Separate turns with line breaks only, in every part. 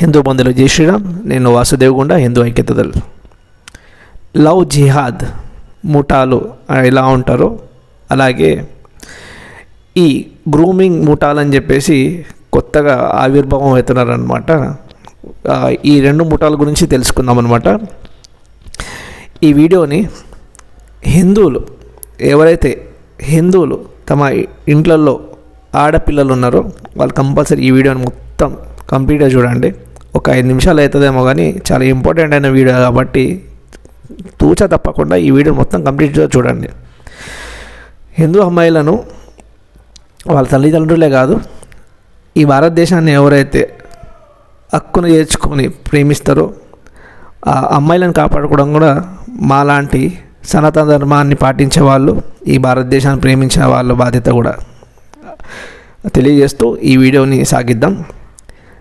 హిందూ బంధువులు జై శ్రీరామ్ నేను వాసుదేవగుండ హిందూ ఐక్యతదల్ లవ్ జిహాద్ ముఠాలు ఎలా ఉంటారో అలాగే ఈ గ్రూమింగ్ ముఠాలు అని చెప్పేసి కొత్తగా ఆవిర్భావం అవుతున్నారనమాట ఈ రెండు ముఠాల గురించి తెలుసుకుందాం అనమాట ఈ వీడియోని హిందువులు ఎవరైతే హిందువులు తమ ఇంట్లల్లో ఆడపిల్లలు ఉన్నారో వాళ్ళు కంపల్సరీ ఈ వీడియోని మొత్తం కంప్లీట్గా చూడండి. ఒక ఐదు నిమిషాలు అవుతుందేమో కానీ చాలా ఇంపార్టెంట్ అయిన వీడియో కాబట్టి తూచ తప్పకుండా ఈ వీడియో మొత్తం కంప్లీట్గా చూడండి. హిందూ అమ్మాయిలను వాళ్ళ తల్లిదండ్రులే కాదు ఈ భారతదేశాన్ని ఎవరైతే హక్కును చేర్చుకొని ప్రేమిస్తారో ఆ అమ్మాయిలను కాపాడుకోవడం కూడా మాలాంటి సనాతన ధర్మాన్ని పాటించే వాళ్ళు ఈ భారతదేశాన్ని ప్రేమించిన వాళ్ళ బాధ్యత కూడా తెలియజేస్తూ ఈ వీడియోని సాగిద్దాం.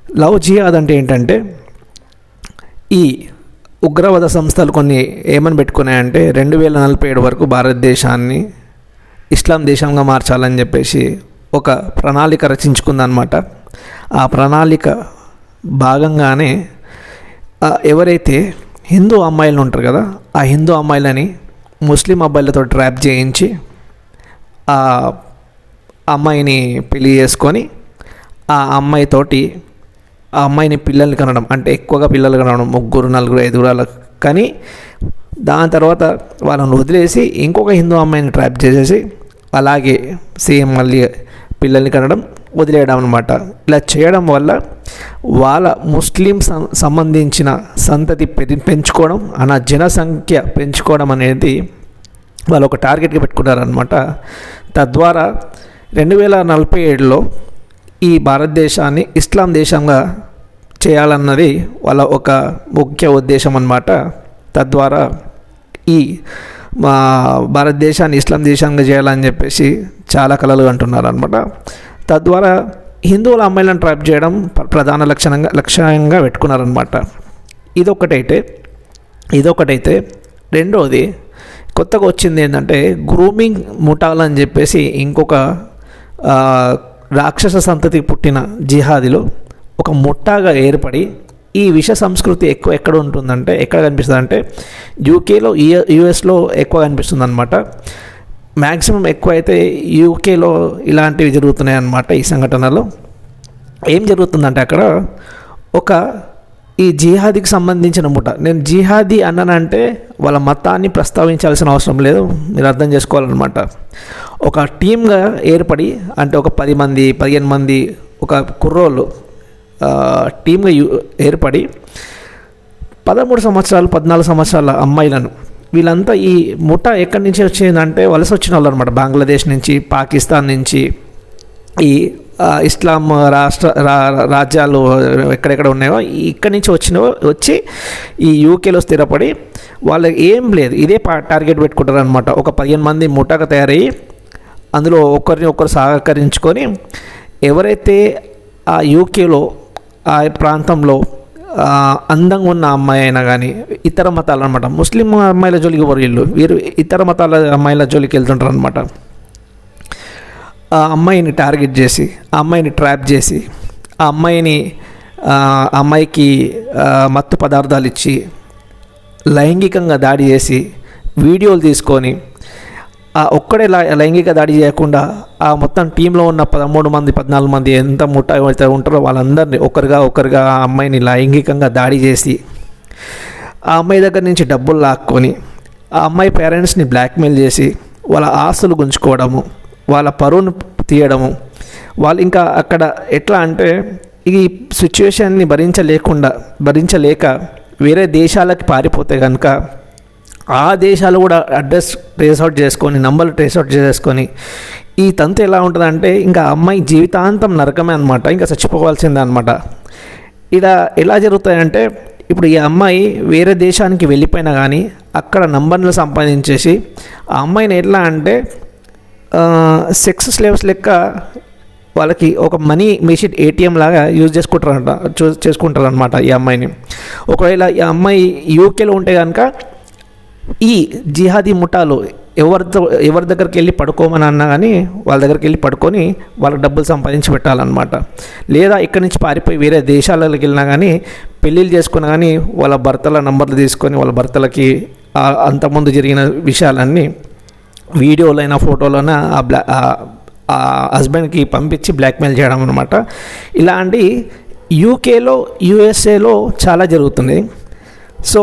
లవ్ జిహాద్ అంటే ఏంటంటే ఈ ఉగ్రవాద సంస్థలు కొన్ని ఏమని పెట్టుకున్నాయంటే రెండు వేల నలభై ఏడు వరకు భారతదేశాన్ని ఇస్లాం దేశంగా మార్చాలని చెప్పేసి ఒక ప్రణాళిక రచించుకుందనమాట ఆ ప్రణాళిక భాగంగానే ఎవరైతే హిందూ అమ్మాయిలు ఉంటారు కదా ఆ హిందూ అమ్మాయిలని ముస్లిం అబ్బాయిలతో ట్రాప్ చేయించి ఆ అమ్మాయిని పెళ్ళి చేసుకొని ఆ అమ్మాయితోటి ఆ అమ్మాయిని పిల్లల్ని కనడం అంటే ఎక్కువగా పిల్లలు కనడం ముగ్గురు నలుగురు ఐదుగురు అలా. కానీ దాని తర్వాత వాళ్ళని వదిలేసి ఇంకొక హిందూ అమ్మాయిని ట్రాప్ చేసేసి అలాగే సేమ్ మళ్ళీ పిల్లల్ని కనడం వదిలేయడం అనమాట ఇలా చేయడం వల్ల వాళ్ళ ముస్లిం సంబంధించిన సంతతి పెంచుకోవడం అన్న జనసంఖ్య పెంచుకోవడం అనేది వాళ్ళు ఒక టార్గెట్గా పెట్టుకున్నారనమాట తద్వారా రెండు వేల నలభై ఏడులో ఈ భారతదేశాన్ని ఇస్లాం దేశంగా చేయాలన్నది వాళ్ళ ఒక ముఖ్య ఉద్దేశం అన్నమాట. తద్వారా ఈ మా భారతదేశాన్ని ఇస్లాం దేశంగా చేయాలని చెప్పేసి చాలా కళలు అంటున్నారు అనమాట తద్వారా హిందువుల అమ్మాయిలను ట్రాప్ చేయడం ప్రధాన లక్షణంగా లక్ష్యంగా పెట్టుకున్నారనమాట ఇదొకటైతే ఇదొకటైతే రెండవది కొత్తగా వచ్చింది ఏంటంటే గ్రూమింగ్ ముఠాలు అని చెప్పేసి ఇంకొక రాక్షస సంతతి పుట్టిన జిహాదిలో ఒక ముఠాగా ఏర్పడి ఈ విష సంస్కృతి ఎక్కువ ఎక్కడ ఉంటుందంటే ఎక్కడ కనిపిస్తుంది అంటే యూకేలో యుఎస్లో ఎక్కువ కనిపిస్తుంది అనమాట మ్యాక్సిమం ఎక్కువ అయితే యూకేలో ఇలాంటివి జరుగుతున్నాయి అన్నమాట ఈ సంఘటనలో. ఏం జరుగుతుందంటే అక్కడ ఒక ఈ జిహాదీకి సంబంధించిన ముఠ. నేను జిహాదీ అన్నానంటే వాళ్ళ మతాన్ని ప్రస్తావించాల్సిన అవసరం లేదు మీరు అర్థం చేసుకోవాలన్నమాట. ఒక టీమ్గా ఏర్పడి అంటే ఒక పది మంది పదిహేను మంది ఒక కుర్రోళ్ళు టీమ్గా ఏర్పడి పదమూడు సంవత్సరాలు పద్నాలుగు సంవత్సరాల అమ్మాయిలను వీళ్ళంతా ఈ ముఠ ఎక్కడి నుంచి వచ్చిందంటే వలస వచ్చిన వాళ్ళు అనమాట బంగ్లాదేశ్ నుంచి పాకిస్తాన్ నుంచి ఈ ఇస్లాం రాష్ట్ర రాజ్యాలు ఎక్కడెక్కడ ఉన్నాయో ఇక్కడి నుంచి వచ్చినవో వచ్చి ఈ యూకేలో స్థిరపడి వాళ్ళకి ఏం లేదు. ఇదే టార్గెట్ పెట్టుకుంటారు అనమాట ఒక పదిహేను మంది ముఠాగా తయారయ్యి అందులో ఒకరిని ఒకరు సహకరించుకొని ఎవరైతే ఆ యూకేలో ఆ ప్రాంతంలో అందంగా ఉన్న అమ్మాయి అయినా కానీ ఇతర మతాలు అనమాట ముస్లిం అమ్మాయిల జోలికి ఎవరు వీళ్ళు వీరు ఇతర మతాల అమ్మాయిల జోలికి వెళ్తుంటారు అనమాట ఆ అమ్మాయిని టార్గెట్ చేసి ఆ అమ్మాయిని ట్రాప్ చేసి ఆ అమ్మాయిని అమ్మాయికి మత్తు పదార్థాలు ఇచ్చి లైంగికంగా దాడి చేసి వీడియోలు తీసుకొని ఆ ఒక్కడే లైంగిక దాడి చేయకుండా ఆ మొత్తం టీంలో ఉన్న పదమూడు మంది పద్నాలుగు మంది ఎంత ముఠా అయితే ఉంటారో వాళ్ళందరినీ ఒకరిగా ఒకరిగా ఆ అమ్మాయిని లైంగికంగా దాడి చేసి ఆ అమ్మాయి దగ్గర నుంచి డబ్బులు లాక్కొని ఆ అమ్మాయి పేరెంట్స్ని బ్లాక్మెయిల్ చేసి వాళ్ళ ఆస్తులు గుంజుకోవడము వాళ్ళ పరువును తీయడము వాళ్ళు ఇంకా అక్కడ ఎట్లా అంటే ఈ సిచ్యువేషన్ని భరించలేకుండా భరించలేక వేరే దేశాలకి పారిపోతే కనుక ఆ దేశాలు కూడా అడ్రస్ ట్రేస్ అవుట్ చేసుకొని నంబర్లు ట్రేస్ అవుట్ చేసుకొని ఈ తంతు ఎలా ఉంటుందంటే ఇంకా అమ్మాయి జీవితాంతం నరకమే అనమాట ఇంకా చచ్చిపోవాల్సిందే అనమాట ఇలా ఎలా జరుగుతాయంటే ఇప్పుడు ఈ అమ్మాయి వేరే దేశానికి వెళ్ళిపోయినా కానీ అక్కడ నంబర్లు సంపాదించేసి ఆ అమ్మాయిని ఎట్లా అంటే సెక్స్ స్లేవ్స్ లెక్క వాళ్ళకి ఒక మనీ మెషిన్ ఏటీఎం లాగా యూజ్ చేసుకుంటారంట చేసుకుంటారు అనమాట ఈ అమ్మాయిని. ఒకవేళ ఈ అమ్మాయి యూకేలో ఉంటే కనుక ఈ జిహాదీ ముఠాలు ఎవరితో ఎవరి దగ్గరికి వెళ్ళి పడుకోమని అన్నా కానీ వాళ్ళ దగ్గరికి వెళ్ళి పడుకొని వాళ్ళకి డబ్బులు సంపాదించి పెట్టాలన్నమాట. లేదా ఇక్కడి నుంచి పారిపోయి వేరే దేశాలకు వెళ్ళినా కానీ పెళ్ళిళ్ళు చేసుకున్నా కానీ వాళ్ళ భర్తల నంబర్లు తీసుకొని వాళ్ళ భర్తలకి అంతకుముందు జరిగిన విషయాలన్నీ వీడియోలైనా ఫోటోలైనా ఆ బ్లా ఆ- ఆ హస్బెండ్కి పంపించి బ్లాక్మెయిల్ చేయడం అనమాట ఇలాంటి యూకేలో యూఎస్ఏలో చాలా జరుగుతుంది. సో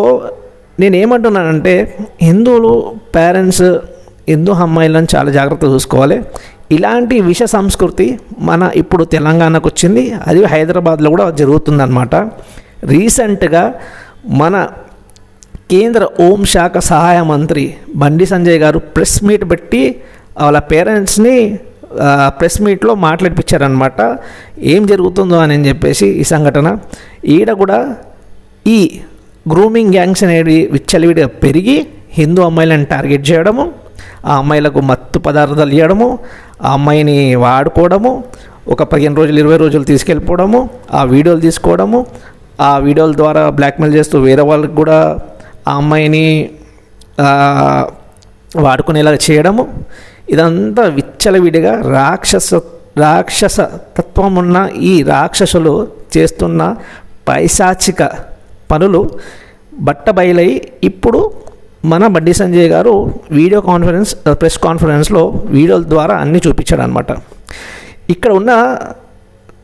నేనేమంటున్నానంటే హిందువులు పేరెంట్స్ హిందూ అమ్మాయిలను చాలా జాగ్రత్త చూసుకోవాలి. ఇలాంటి విష సంస్కృతి మన ఇప్పుడు తెలంగాణకు వచ్చింది అది హైదరాబాద్లో కూడా జరుగుతుందన్నమాట. రీసెంట్గా మన కేంద్ర హోంశాఖ సహాయ మంత్రి బండి సంజయ్ గారు ప్రెస్ మీట్ పెట్టి వాళ్ళ పేరెంట్స్ని ప్రెస్ మీట్లో మాట్లాడిపించారనమాట ఏం జరుగుతుందో అని చెప్పేసి ఈ సంఘటన. ఈడ కూడా ఈ గ్రూమింగ్ గ్యాంగ్స్ అనేవి విచ్చలవిడిగా పెరిగి హిందూ అమ్మాయిలను టార్గెట్ చేయడము ఆ అమ్మాయిలకు మత్తు పదార్థాలు ఇవ్వడము ఆ అమ్మాయిని వాడుకోవడము ఒక పదిహేను రోజులు ఇరవై రోజులు తీసుకెళ్ళిపోవడము ఆ వీడియోలు తీసుకోవడము ఆ వీడియోల ద్వారా బ్లాక్మెయిల్ చేస్తూ వేరే వాళ్ళకి కూడా ఆ అమ్మాయిని వాడుకునేలా వాడుకునేలాగా చేయడము. ఇదంతా విచ్చలవిడిగా రాక్షస రాక్షస తత్వం ఉన్న ఈ రాక్షసులు చేస్తున్న పైశాచిక పనులు బట్టబయలై ఇప్పుడు మన బండి సంజయ్ గారు వీడియో కాన్ఫరెన్స్ ప్రెస్ కాన్ఫరెన్స్లో వీడియోల ద్వారా అన్నీ చూపించాడు అనమాట ఇక్కడ ఉన్న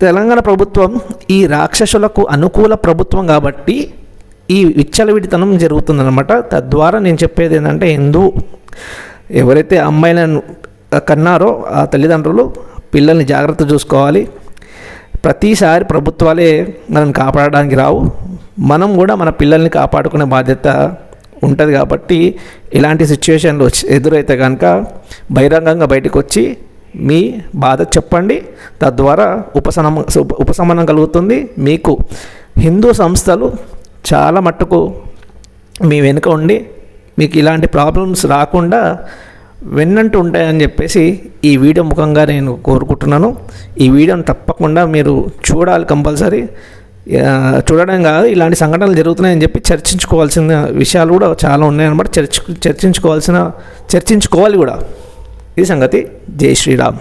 తెలంగాణ ప్రభుత్వం ఈ రాక్షసులకు అనుకూల ప్రభుత్వం కాబట్టి ఈ విచ్చలవిడితనం జరుగుతుందనమాట తద్వారా నేను చెప్పేది ఏంటంటే హిందూ ఎవరైతే అమ్మాయిలను కన్నారో ఆ తల్లిదండ్రులు పిల్లల్ని జాగ్రత్త చూసుకోవాలి. ప్రతిసారి ప్రభుత్వాలే మనం కాపాడడానికి రావు. మనం కూడా మన పిల్లల్ని కాపాడుకునే బాధ్యత ఉంటుంది కాబట్టి ఇలాంటి సిచ్యువేషన్లు వచ్చి ఎదురైతే కనుక బహిరంగంగా బయటకు వచ్చి మీ బాధ చెప్పండి. తద్వారా ఉపశమనం ఉపశమనం కలుగుతుంది. మీకు హిందూ సంస్థలు చాలా మట్టుకు మీ వెనుక ఉండి మీకు ఇలాంటి ప్రాబ్లమ్స్ రాకుండా వెన్నంటూ ఉంటాయని చెప్పేసి ఈ వీడియో ముఖంగా నేను కోరుకుంటున్నాను. ఈ వీడియోని తప్పకుండా మీరు చూడాలి కంపల్సరీ. చూడడం కాదు ఇలాంటి సంఘటనలు జరుగుతున్నాయని చెప్పి చర్చించుకోవాల్సిన విషయాలు కూడా చాలా ఉన్నాయన్నమాట. చర్చ చర్చించుకోవాల్సిన చర్చించుకోవాలి కూడా. ఇది సంగతి. జై శ్రీరామ్.